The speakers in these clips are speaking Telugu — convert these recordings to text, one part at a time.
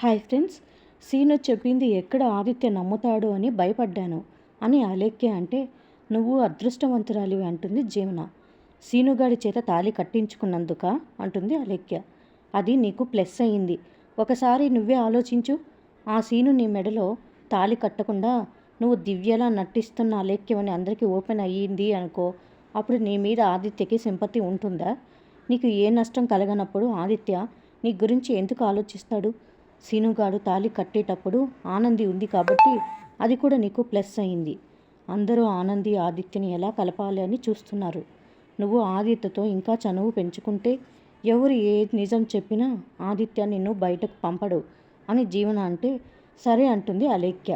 హాయ్ ఫ్రెండ్స్ సీను చెప్పింది ఎక్కడ ఆదిత్య నమ్ముతాడు అని భయపడ్డాను అని అలేఖ్య అంటే నువ్వు అదృష్టవంతురాలివి అంటుంది జీవన. సీనుగాడి చేత తాళి కట్టించుకున్నందుక అంటుంది అలేఖ్య అది నీకు ప్లస్ అయింది ఒకసారి నువ్వే ఆలోచించు. ఆ సీను నీ మెడలో తాళి కట్టకుండా నువ్వు దివ్యలా నటిస్తున్న అలేఖ్యమని అందరికీ ఓపెన్ అయ్యింది అనుకో అప్పుడు నీ మీద ఆదిత్యకి సింపతి ఉంటుందా? నీకు ఏ నష్టం కలగనప్పుడు ఆదిత్య నీ గురించి ఎందుకు ఆలోచిస్తాడు? సీనుగాడు తాళి కట్టేటప్పుడు ఆనంది ఉంది కాబట్టి అది కూడా నీకు ప్లస్ అయింది. అందరూ ఆనంది ఆదిత్యని ఎలా కలపాలి అని చూస్తున్నారు. నువ్వు ఆదిత్యతో ఇంకా చనువు పెంచుకుంటే ఎవరు ఏ నిజం చెప్పినా ఆదిత్య నిన్ను బయటకు పంపడు అని జీవన అంటే సరే అంటుంది అలేఖ్య.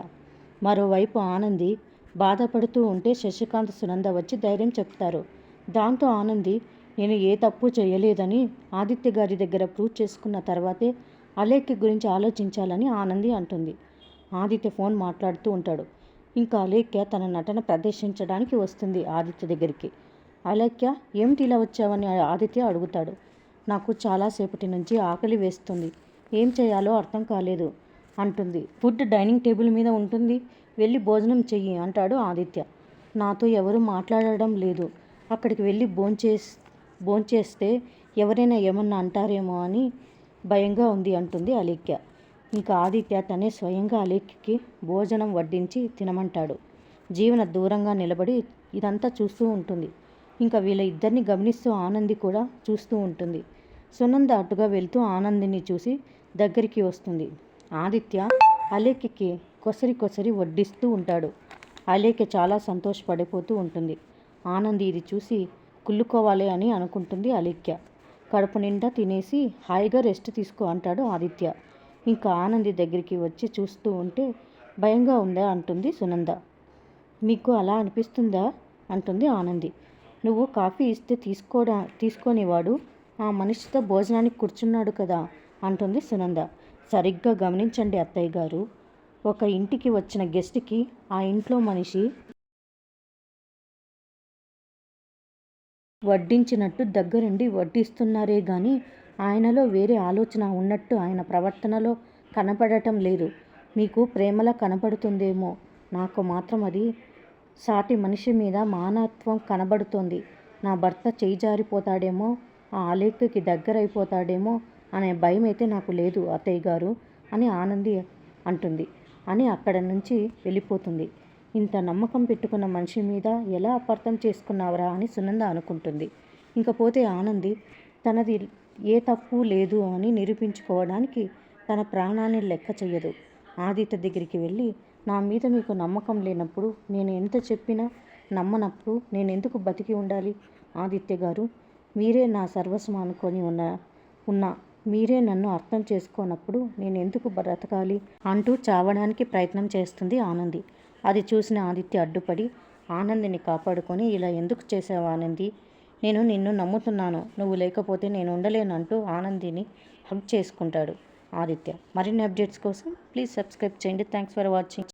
మరోవైపు ఆనంది బాధపడుతూ ఉంటే శశికాంత్ సునంద వచ్చి ధైర్యం చెప్తారు. దాంతో ఆనంది నేను ఏ తప్పు చేయలేదని ఆదిత్య గారి దగ్గర ప్రూవ్ చేసుకున్న తర్వాతే అలేఖ్య గురించి ఆలోచించాలని ఆనంది అంటుంది. ఆదిత్య ఫోన్ మాట్లాడుతూ ఉంటాడు. ఇంకా అలేఖ్య తన నటన ప్రదర్శించడానికి వస్తుంది ఆదిత్య దగ్గరికి. అలేఖ్య ఏమిటి ఇలా వచ్చావని ఆదిత్య అడుగుతాడు. నాకు చాలాసేపటి నుంచి ఆకలి వేస్తుంది. ఏం చేయాలో అర్థం కాలేదు అంటుంది. ఫుడ్ డైనింగ్ టేబుల్ మీద ఉంటుంది. వెళ్ళి భోజనం చెయ్యి అంటాడు ఆదిత్య. నాతో ఎవరు మాట్లాడడం లేదు. అక్కడికి వెళ్ళి భోంచేస్ భోంచేస్తే ఎవరైనా ఏమన్నా అంటారేమో అని భయంగా ఉంది అంటుంది అలేఖ్య. ఇంకా ఆదిత్య తనే స్వయంగా అలేఖ్యకి భోజనం వడ్డించి తినమంటాడు. జీవన దూరంగా నిలబడి ఇదంతా చూస్తూ ఉంటుంది. ఇంకా వీళ్ళ ఇద్దరిని గమనిస్తూ ఆనంది కూడా చూస్తూ ఉంటుంది. సునంద అటుగా వెళ్తూ ఆనందిని చూసి దగ్గరికి వస్తుంది. ఆదిత్య అలేఖ్యకి కొసరి కొసరి వడ్డిస్తూ ఉంటాడు. అలేఖ్య చాలా సంతోషపడిపోతూ ఉంటుంది. ఆనంది ఇది చూసి కుళ్ళుకోవాలి అని అనుకుంటుంది అలేఖ్య. కడుపు నిండా తినేసి హాయిగా రెస్ట్ తీసుకో అంటాడు ఆదిత్య. ఇంకా ఆనంది దగ్గరికి వచ్చి చూస్తూ ఉంటే భయంగా ఉందా అంటుంది సునంద. మీకు అలా అనిపిస్తుందా? అంటుంది ఆనంది. నువ్వు కాఫీ ఇస్తే తీసుకోడా తీసుకోనివాడు ఆ మనిషితో భోజనానికి కూర్చున్నాడు కదా అంటుంది సునంద. సరిగ్గా గమనించండి అత్తయ్య గారు. ఒక ఇంటికి వచ్చిన గెస్ట్కి ఆ ఇంట్లో మనిషి వడ్డించినట్టు దగ్గరుండి వడ్డిస్తున్నారే గాని ఆయనలో వేరే ఆలోచన ఉన్నట్టు ఆయన ప్రవర్తనలో కనపడటం లేదు. మీకు ప్రేమలా కనపడుతుందేమో. నాకు మాత్రం అది సాటి మనిషి మీద మానత్వం కనబడుతోంది. నా భర్త చేయిజారిపోతాడేమో ఆ ఆలేఖకి దగ్గరైపోతాడేమో అనే భయం అయితే నాకు లేదు అత్తయ్య గారు అని ఆనంది అంటుంది. అని అక్కడ నుంచి వెళ్ళిపోతుంది. ఇంత నమ్మకం పెట్టుకున్న మనిషి మీద ఎలా అపార్థం చేసుకున్నావరా అని సునంద అనుకుంటుంది. ఇంకపోతే ఆనంది తనది ఏ తప్పు లేదు అని నిరూపించుకోవడానికి తన ప్రాణాన్ని లెక్క చేయదు ఆదిత్య దగ్గరికి వెళ్ళి నా మీద మీకు నమ్మకం లేనప్పుడు నేను ఎంత చెప్పినా నమ్మనప్పుడు నేను ఎందుకు బతికి ఉండాలి? ఆదిత్య గారు మీరే నా సర్వస్వం అనుకొని ఉన్న ఉన్న మీరే నన్ను అర్థం చేసుకోనప్పుడు నేను ఎందుకు బ్రతకాలి? అంటూ చావడానికి ప్రయత్నం చేస్తుంది ఆనంది. అది చూసిన ఆదిత్య అడ్డుపడి ఆనందిని కాపాడుకొని ఇలా ఎందుకు చేసావు ఆనంది? నేను నిన్ను నమ్ముతున్నాను. నువ్వు లేకపోతే నేను ఉండలేనంటూ ఆనందిని హక్ చేసుకుంటాడు ఆదిత్య. మరిన్ని అప్డేట్స్ కోసం ప్లీజ్ సబ్స్క్రైబ్ చేయండి. Thanks for watching.